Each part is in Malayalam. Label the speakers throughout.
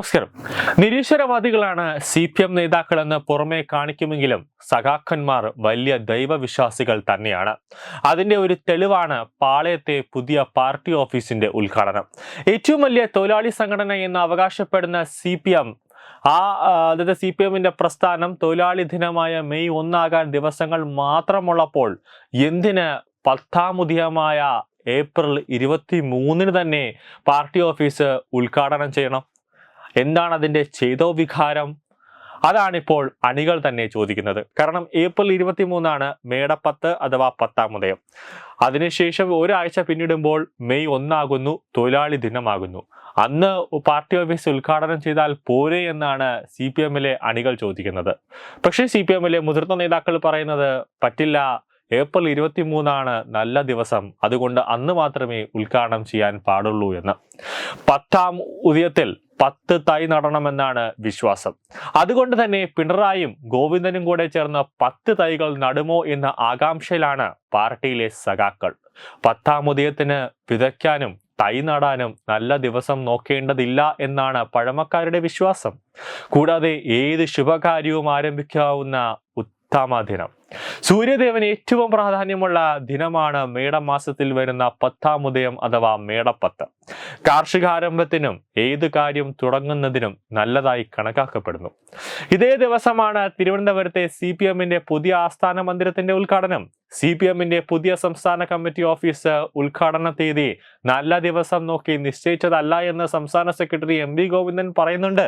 Speaker 1: നമസ്കാരം നിരീശ്വരവാദികളാണ് സി പി എം നേതാക്കളെന്ന് പുറമെ കാണിക്കുമെങ്കിലും സഖാക്കന്മാർ വലിയ ദൈവവിശ്വാസികൾ തന്നെയാണ് അതിന്റെ ഒരു തെളിവാണ് പാളയത്തെ പുതിയ പാർട്ടി ഓഫീസിന്റെ ഉദ്ഘാടനം ഏറ്റവും വലിയ തൊഴിലാളി സംഘടന എന്ന് അവകാശപ്പെടുന്ന സി ആ അതായത് സി പി എമ്മിൻ്റെ പ്രസ്ഥാനം തൊഴിലാളി ദിനമായ മെയ് ഒന്നാകാൻ ദിവസങ്ങൾ മാത്രമുള്ളപ്പോൾ എന്തിന് പത്താമുദിയമായ ഏപ്രിൽ ഇരുപത്തി മൂന്നിന് തന്നെ പാർട്ടി ഓഫീസ് ഉദ്ഘാടനം ചെയ്യണം എന്താണ് അതിൻ്റെ ചെയ്തോ വികാരം അതാണിപ്പോൾ അണികൾ തന്നെ ചോദിക്കുന്നത് കാരണം ഏപ്രിൽ ഇരുപത്തി മൂന്നാണ് മേടപ്പത്ത് അഥവാ പത്താം ഉദയം അതിനുശേഷം ഒരാഴ്ച പിന്നിടുമ്പോൾ മെയ് ഒന്നാകുന്നു തൊഴിലാളി ദിനമാകുന്നു അന്ന് പാർട്ടി ഓഫീസ് ഉദ്ഘാടനം ചെയ്താൽ പോരെ എന്നാണ് സി പി എമ്മിലെ അണികൾ ചോദിക്കുന്നത് പക്ഷേ സി പി എമ്മിലെ മുതിർന്ന നേതാക്കൾ പറയുന്നത് പറ്റില്ല ഏപ്രിൽ ഇരുപത്തി മൂന്നാണ് നല്ല ദിവസം അതുകൊണ്ട് അന്ന് മാത്രമേ ഉദ്ഘാടനം ചെയ്യാൻ പാടുള്ളൂ എന്ന് പത്താം ഉദയത്തിൽ പത്ത് തൈ നടണമെന്നാണ് വിശ്വാസം അതുകൊണ്ട് തന്നെ പിണറായും ഗോവിന്ദനും കൂടെ ചേർന്ന് പത്ത് തൈകൾ നടുമോ എന്ന ആകാംക്ഷയിലാണ് പാർട്ടിയിലെ സഖാക്കൾ പത്താം ഉദയത്തിന് വിതയ്ക്കാനും തൈ നടാനും നല്ല ദിവസം നോക്കേണ്ടതില്ല എന്നാണ് പഴമക്കാരുടെ വിശ്വാസം കൂടാതെ ഏത് ശുഭകാര്യവും ആരംഭിക്കാവുന്ന ഉത്തമ ദിനം സൂര്യദേവന് ഏറ്റവും പ്രാധാന്യമുള്ള ദിനമാണ് മേടമാസത്തിൽ വരുന്ന പത്താം ഉദയം അഥവാ മേടപ്പത്ത് കാർഷികാരംഭത്തിനും ഏത് കാര്യം തുടങ്ങുന്നതിനും നല്ലതായി കണക്കാക്കപ്പെടുന്നു ഇതേ ദിവസമാണ് തിരുവനന്തപുരത്തെ സി പി എമ്മിന്റെ പുതിയ ആസ്ഥാന മന്ദിരത്തിന്റെ ഉദ്ഘാടനം സി പി എമ്മിന്റെ പുതിയ സംസ്ഥാന കമ്മിറ്റി ഓഫീസ് ഉദ്ഘാടന തീയതി നല്ല ദിവസം നോക്കി നിശ്ചയിച്ചതല്ല എന്ന് സംസ്ഥാന സെക്രട്ടറി എം വി ഗോവിന്ദൻ പറയുന്നുണ്ട്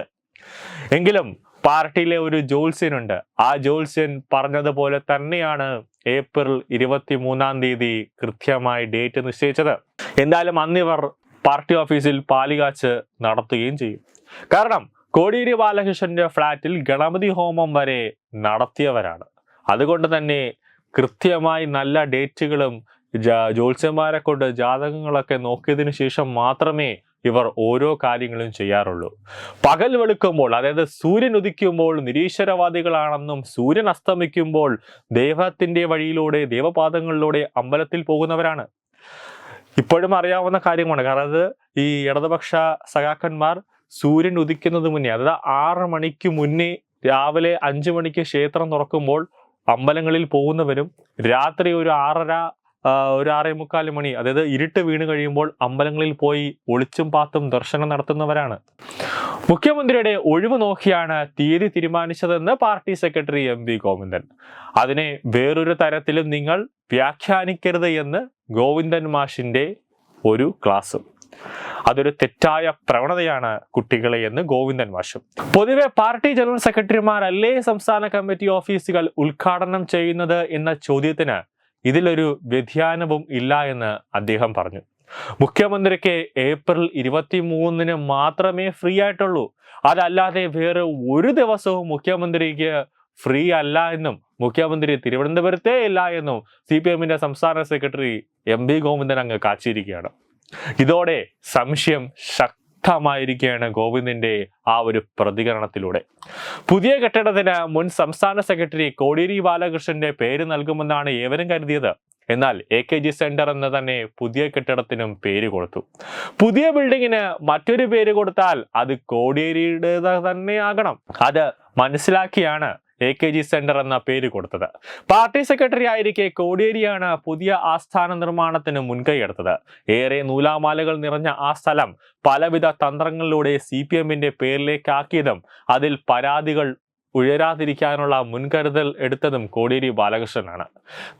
Speaker 1: എങ്കിലും പാർട്ടിയിലെ ഒരു ജോത്സ്യനുണ്ട് ആ ജോത്സ്യൻ പറഞ്ഞതുപോലെ തന്നെയാണ് ഏപ്രിൽ ഇരുപത്തി മൂന്നാം തീയതി കൃത്യമായി ഡേറ്റ് നിശ്ചയിച്ചത് എന്തായാലും അന്നിവർ പാർട്ടി ഓഫീസിൽ പാലികാച്ച് നടത്തുകയും ചെയ്യും കാരണം കോടിയേരി ബാലകൃഷ്ണന്റെ ഫ്ളാറ്റിൽ ഗണപതി ഹോമം വരെ നടത്തിയവരാണ് അതുകൊണ്ട് തന്നെ കൃത്യമായി നല്ല ഡേറ്റുകളും ജോത്സ്യന്മാരെ കൊണ്ട് ജാതകങ്ങളൊക്കെ നോക്കിയതിനു ശേഷം മാത്രമേ ഇവർ ഓരോ കാര്യങ്ങളും ചെയ്യാറുള്ളൂ പകൽ വെളുക്കുമ്പോൾ അതായത് സൂര്യൻ ഉദിക്കുമ്പോൾ നിരീശ്വരവാദികളാണെന്നും സൂര്യൻ അസ്തമിക്കുമ്പോൾ ദൈവത്തിൻ്റെ വഴിയിലൂടെ ദേവപാദങ്ങളിലൂടെ അമ്പലത്തിൽ പോകുന്നവരാണ് ഇപ്പോഴും അറിയാവുന്ന കാര്യമാണ് കാരണം അത് ഈ ഇടതുപക്ഷ സഖാക്കന്മാർ സൂര്യൻ ഉദിക്കുന്നത് മുന്നേ അതായത് ആറ് മണിക്ക് മുന്നേ രാവിലെ അഞ്ചു മണിക്ക് ക്ഷേത്രം തുറക്കുമ്പോൾ അമ്പലങ്ങളിൽ പോകുന്നവരും രാത്രി ഒരു ആറര ഒരു ആറേ മുക്കാല് മണി അതായത് ഇരുട്ട് വീണ് കഴിയുമ്പോൾ അമ്പലങ്ങളിൽ പോയി ഒളിച്ചും പാത്തും ദർശനം നടത്തുന്നവരാണ് മുഖ്യമന്ത്രിയുടെ ഒഴിവ് നോക്കിയാണ് തീയതി തീരുമാനിച്ചതെന്ന് party secretary M V Govindan അതിനെ വേറൊരു തരത്തിലും നിങ്ങൾ വ്യാഖ്യാനിക്കരുത് എന്ന് ഗോവിന്ദൻ മാഷിന്റെ ഒരു ക്ലാസ് അതൊരു തെറ്റായ പ്രവണതയാണ് കുട്ടികളെ എന്ന് ഗോവിന്ദൻ മാഷും പൊതുവെ പാർട്ടി ജനറൽ സെക്രട്ടറിമാരല്ലേ സംസ്ഥാന കമ്മിറ്റി ഓഫീസുകൾ ഉദ്ഘാടനം ചെയ്യുന്നത് എന്ന ചോദ്യത്തിന് ഇതിലൊരു വ്യതിയാനവും ഇല്ല എന്ന് അദ്ദേഹം പറഞ്ഞു മുഖ്യമന്ത്രിക്ക് ഏപ്രിൽ ഇരുപത്തി മൂന്നിന് മാത്രമേ ഫ്രീ ആയിട്ടുള്ളൂ അതല്ലാതെ വേറെ ഒരു ദിവസവും മുഖ്യമന്ത്രിക്ക് ഫ്രീ അല്ല എന്നും മുഖ്യമന്ത്രി തിരുവനന്തപുരത്തെ ഇല്ല എന്നും സി പി എമ്മിന്റെ സംസ്ഥാന സെക്രട്ടറി എം വി ഗോവിന്ദൻ അങ്ങ് കാച്ചിരിക്കുകയാണ് ഇതോടെ സംശയം ശക്തി വ്യക്തമായിരിക്കുകയാണ് ഗോവിന്ദിന്റെ ആ ഒരു പ്രതികരണത്തിലൂടെ പുതിയ കെട്ടിടത്തിന് മുൻ സംസ്ഥാന സെക്രട്ടറി കോടിയേരി ബാലകൃഷ്ണന്റെ പേര് നൽകുമെന്നാണ് ഏവരും കരുതിയത് എന്നാൽ എ കെ ജി സെന്റർ എന്ന് തന്നെ പുതിയ കെട്ടിടത്തിനും പേര് കൊടുത്തു പുതിയ ബിൽഡിങ്ങിന് മറ്റൊരു പേര് കൊടുത്താൽ അത് കോടിയേരിയുടേത് ആകണം അത് മനസ്സിലാക്കിയാണ് എ കെ ജി സെന്റർ എന്ന പേര് കൊടുത്തത് പാർട്ടി സെക്രട്ടറി ആയിരിക്കെ കോടിയേരിയാണ് പുതിയ ആസ്ഥാന നിർമ്മാണത്തിന് മുൻകൈ എടുത്തത് ഏറെ നൂലാമാലകൾ നിറഞ്ഞ ആ സ്ഥലം പലവിധ തന്ത്രങ്ങളിലൂടെ സി പി എമ്മിന്റെ പേരിലേക്കാക്കിയതും അതിൽ പരാതികൾ ഉയരാതിരിക്കാനുള്ള മുൻകരുതൽ എടുത്തതും കോടിയേരി ബാലകൃഷ്ണനാണ്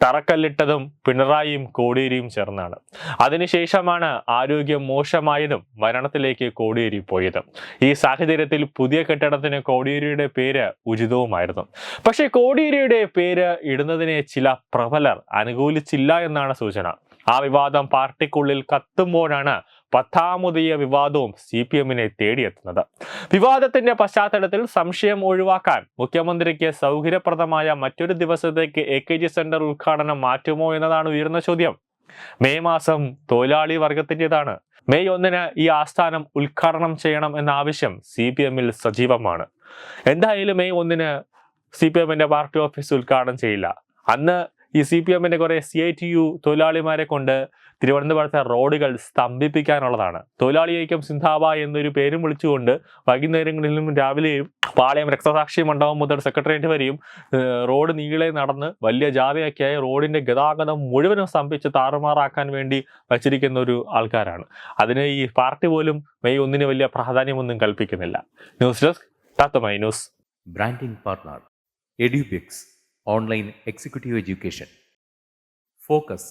Speaker 1: തറക്കല്ലിട്ടതും പിണറായിയും കോടിയേരിയും ചേർന്നാണ് അതിനുശേഷമാണ് ആരോഗ്യം മോശമായതും മരണത്തിലേക്ക് കോടിയേരി പോയത് ഈ സാഹചര്യത്തിൽ പുതിയ കെട്ടിടത്തിന് കോടിയേരിയുടെ പേര് ഉചിതവുമായിരുന്നു പക്ഷേ കോടിയേരിയുടെ പേര് ഇടുന്നതിനെ ചില പ്രബലർ അനുകൂലിച്ചില്ല എന്നാണ് സൂചന ആ വിവാദം പാർട്ടിക്കുള്ളിൽ കത്തുമ്പോഴാണ് പത്താമുതീയ വിവാദവും സി പി എമ്മിനെ തേടിയെത്തുന്നത് വിവാദത്തിന്റെ പശ്ചാത്തലത്തിൽ സംശയം ഒഴിവാക്കാൻ മുഖ്യമന്ത്രിക്ക് സൗകര്യപ്രദമായ മറ്റൊരു ദിവസത്തേക്ക് എ കെ ജി സെന്റർ ഉദ്ഘാടനം മാറ്റുമോ എന്നതാണ് ഉയർന്ന ചോദ്യം മെയ് മാസം തൊഴിലാളി വർഗത്തിൻ്റെതാണ് മെയ് ഒന്നിന് ഈ ആസ്ഥാനം ഉദ്ഘാടനം ചെയ്യണം എന്ന ആവശ്യം സി പി എമ്മിൽ സജീവമാണ് എന്തായാലും മെയ് ഒന്നിന് സി പി എമ്മിന്റെ പാർട്ടി ഓഫീസ് ഉദ്ഘാടനം ചെയ്യില്ല അന്ന് ഈ സി പി എമ്മിന്റെ കുറേ സി ഐ ടി യു തൊഴിലാളിമാരെ കൊണ്ട് തിരുവനന്തപുരത്തെ റോഡുകൾ സ്തംഭിപ്പിക്കാനുള്ളതാണ് തൊഴിലാളി ഐക്യം സിന്ധാബ എന്നൊരു പേരും വിളിച്ചുകൊണ്ട് വൈകുന്നേരങ്ങളിലും രാവിലെയും പാളയം രക്തസാക്ഷി മണ്ഡപം മുതൽ സെക്രട്ടേറിയറ്റ് വരെയും റോഡ് നീളെ നടന്ന് വലിയ ജാഥയൊക്കെയായി റോഡിൻ്റെ ഗതാഗതം മുഴുവനും സ്തംഭിച്ച് താറുമാറാക്കാൻ വേണ്ടി വച്ചിരിക്കുന്ന ഒരു ആൾക്കാരാണ് അതിന് ഈ പാർട്ടി പോലും മെയ് ഒന്നിന് വലിയ പ്രാധാന്യമൊന്നും കൽപ്പിക്കുന്നില്ല ന്യൂസ് ഡെസ്ക് ടാത്തമൈ news branding partner Edubix online executive education focus